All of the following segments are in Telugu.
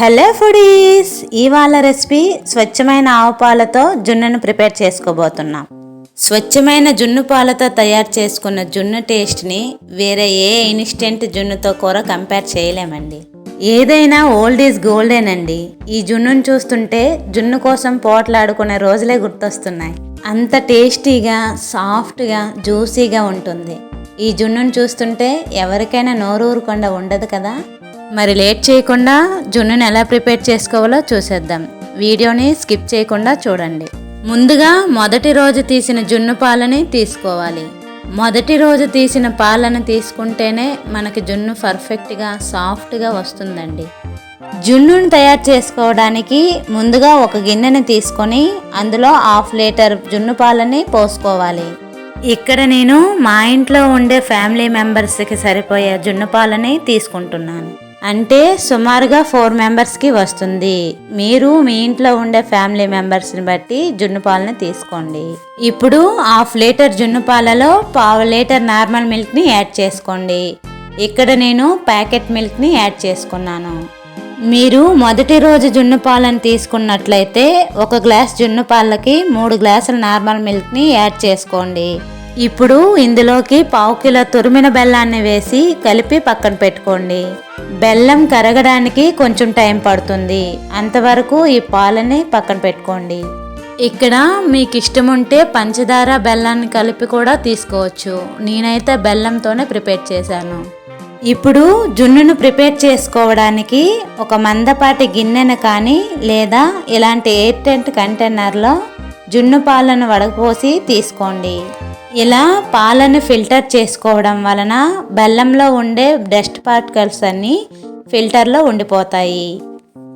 Hello foodies! ఇవాళ రెసిపీ స్వచ్ఛమైన ఆవు పాలతో జున్నును ప్రిపేర్ చేసుకోబోతున్నాం. స్వచ్ఛమైన జున్ను పాలతో తయారు చేసుకున్న జున్ను టేస్ట్ని వేరే ఏ ఇన్స్టెంట్ జున్నుతో కూర కంపేర్ చేయలేమండి. ఏదైనా ఓల్డ్ ఈజ్ గోల్డెన్ అండి ఈ జున్నును చూస్తుంటే జున్ను కోసం పోట్లాడుకునే రోజులే గుర్తొస్తున్నాయి. అంత టేస్టీగా సాఫ్ట్గా జ్యూసీగా ఉంటుంది. ఈ జున్నును చూస్తుంటే ఎవరికైనా నోరూరకుండా ఉండదు కదా? మరి లేట్ చేయకుండా జున్నును ఎలా ప్రిపేర్ చేసుకోవాలో చూసేద్దాం. వీడియోని స్కిప్ చేయకుండా చూడండి. ముందుగా మొదటి రోజు తీసిన జున్ను పాలని తీసుకోవాలి. మొదటి రోజు తీసిన పాలను తీసుకుంటేనే మనకి జున్ను పర్ఫెక్ట్గా సాఫ్ట్గా వస్తుందండి. జున్నును తయారు చేసుకోవడానికి ముందుగా ఒక గిన్నెని తీసుకొని అందులో హాఫ్ లీటర్ జున్ను పాలని పోసుకోవాలి. ఇక్కడ నేను మా ఇంట్లో ఉండే ఫ్యామిలీ మెంబర్స్కి సరిపోయే జున్ను పాలని తీసుకుంటున్నాను. అంటే సుమారుగా ఫోర్ మెంబర్స్కి వస్తుంది. మీరు మీ ఇంట్లో ఉండే ఫ్యామిలీ మెంబర్స్ని బట్టి జున్ను పాలని తీసుకోండి. ఇప్పుడు హాఫ్ లీటర్ జున్ను పాలలో పావు లీటర్ నార్మల్ మిల్క్ని యాడ్ చేసుకోండి. ఇక్కడ నేను ప్యాకెట్ మిల్క్ని యాడ్ చేసుకున్నాను. మీరు మొదటి రోజు జున్ను పాలను తీసుకున్నట్లయితే ఒక గ్లాస్ జున్ను పాలకి మూడు గ్లాసుల నార్మల్ మిల్క్ని యాడ్ చేసుకోండి. ఇప్పుడు ఇందులోకి పావు కిలో తురిమిన బెల్లాన్ని వేసి కలిపి పక్కన పెట్టుకోండి. బెల్లం కరగడానికి కొంచెం టైం పడుతుంది. అంతవరకు ఈ పాలని పక్కన పెట్టుకోండి. ఇక్కడ మీకు ఇష్టం ఉంటే పంచదార బెల్లాన్ని కలిపి కూడా తీసుకోవచ్చు. నేనైతే బెల్లంతోనే ప్రిపేర్ చేశాను. ఇప్పుడు జున్నును ప్రిపేర్ చేసుకోవడానికి ఒక మందపాటి గిన్నెను కానీ లేదా ఇలాంటి ఎయిర్ టెంట్ కంటైనర్లో జున్ను పాలను వడపోసి తీసుకోండి. ఇలా పాలను ఫిల్టర్ చేసుకోవడం వలన బెల్లంలో ఉండే డస్ట్ పార్టికల్స్ అన్నీ ఫిల్టర్లో ఉండిపోతాయి.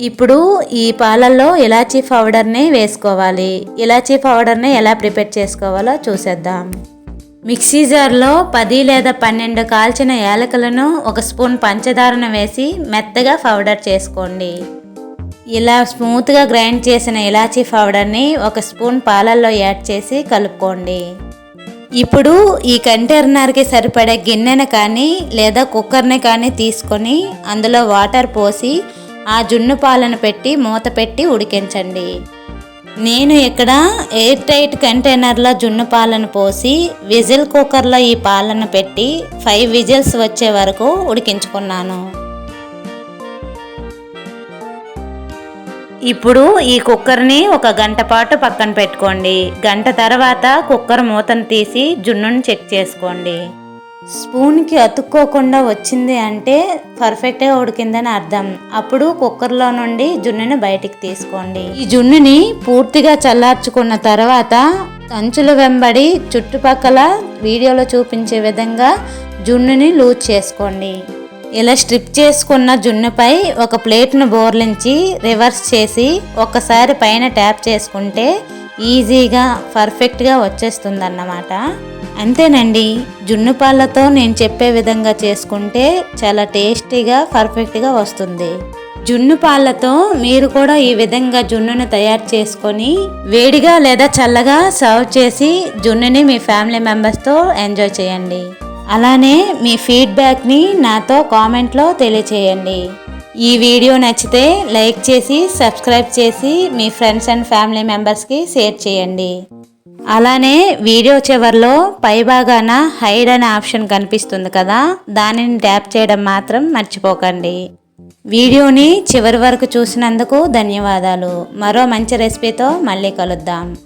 ఇప్పుడు ఈ పాలల్లో ఇలాచీ పౌడర్ని వేసుకోవాలి. ఇలాచీ పౌడర్ని ఎలా ప్రిపేర్ చేసుకోవాలో చూసేద్దాం. మిక్సీ జార్లో పది లేదా పన్నెండు కాల్చిన యాలకులను ఒక స్పూన్ పంచదారను వేసి మెత్తగా పౌడర్ చేసుకోండి. ఇలా స్మూత్గా గ్రైండ్ చేసిన ఇలాచీ పౌడర్ని ఒక స్పూన్ పాలల్లో యాడ్ చేసి కలుపుకోండి. ఇప్పుడు ఈ కంటైనర్కి సరిపడే గిన్నెను కానీ లేదా కుక్కర్ని కానీ తీసుకొని అందులో వాటర్ పోసి ఆ జున్ను పాలను పెట్టి మూత పెట్టి ఉడికించండి. నేను ఇక్కడ ఎయిర్ టైట్ కంటైనర్లో జున్ను పాలను పోసి విజిల్ కుక్కర్లో ఈ పాలను పెట్టి ఫైవ్ విజిల్స్ వచ్చే వరకు ఉడికించుకున్నాను. ఇప్పుడు ఈ కుక్కర్ని ఒక గంట పాటు పక్కన పెట్టుకోండి. గంట తర్వాత కుక్కర్ మూతను తీసి జున్నుని చెక్ చేసుకోండి. స్పూన్కి అతుక్కోకుండా వచ్చింది అంటే పర్ఫెక్ట్గా ఉడికిందని అర్థం. అప్పుడు కుక్కర్లో నుండి జున్నుని బయటికి తీసుకోండి. ఈ జున్నుని పూర్తిగా చల్లార్చుకున్న తర్వాత అంచుల వెంబడి చుట్టుపక్కల వీడియోలో చూపించే విధంగా జున్నుని లూజ్ చేసుకోండి. ఇలా స్ట్రిప్ చేసుకున్న జున్నుపై ఒక ప్లేట్ను బోర్లించి రివర్స్ చేసి ఒక్కసారి పైన ట్యాప్ చేసుకుంటే ఈజీగా పర్ఫెక్ట్గా వచ్చేస్తుందన్నమాట. అంతేనండి జున్ను పాలతో నేను చెప్పే విధంగా చేసుకుంటే చాలా టేస్టీగా పర్ఫెక్ట్గా వస్తుంది. జున్ను పాలతో మీరు కూడా ఈ విధంగా జున్నును తయారు చేసుకొని వేడిగా లేదా చల్లగా సర్వ్ చేసి జున్నుని మీ ఫ్యామిలీ మెంబర్స్తో ఎంజాయ్ చేయండి. అలానే మీ ఫీడ్బ్యాక్ని నాతో కామెంట్లో తెలియచేయండి. ఈ వీడియో నచ్చితే లైక్ చేసి సబ్స్క్రైబ్ చేసి మీ ఫ్రెండ్స్ అండ్ ఫ్యామిలీ మెంబర్స్కి షేర్ చేయండి. అలానే వీడియో చివరిలో పైభాగాన హైడ్ అనే ఆప్షన్ కనిపిస్తుంది కదా దానిని ట్యాప్ చేయడం మాత్రం మర్చిపోకండి. వీడియోని చివరి వరకు చూసినందుకు ధన్యవాదాలు. మరో మంచి రెసిపీతో మళ్ళీ కలుద్దాం.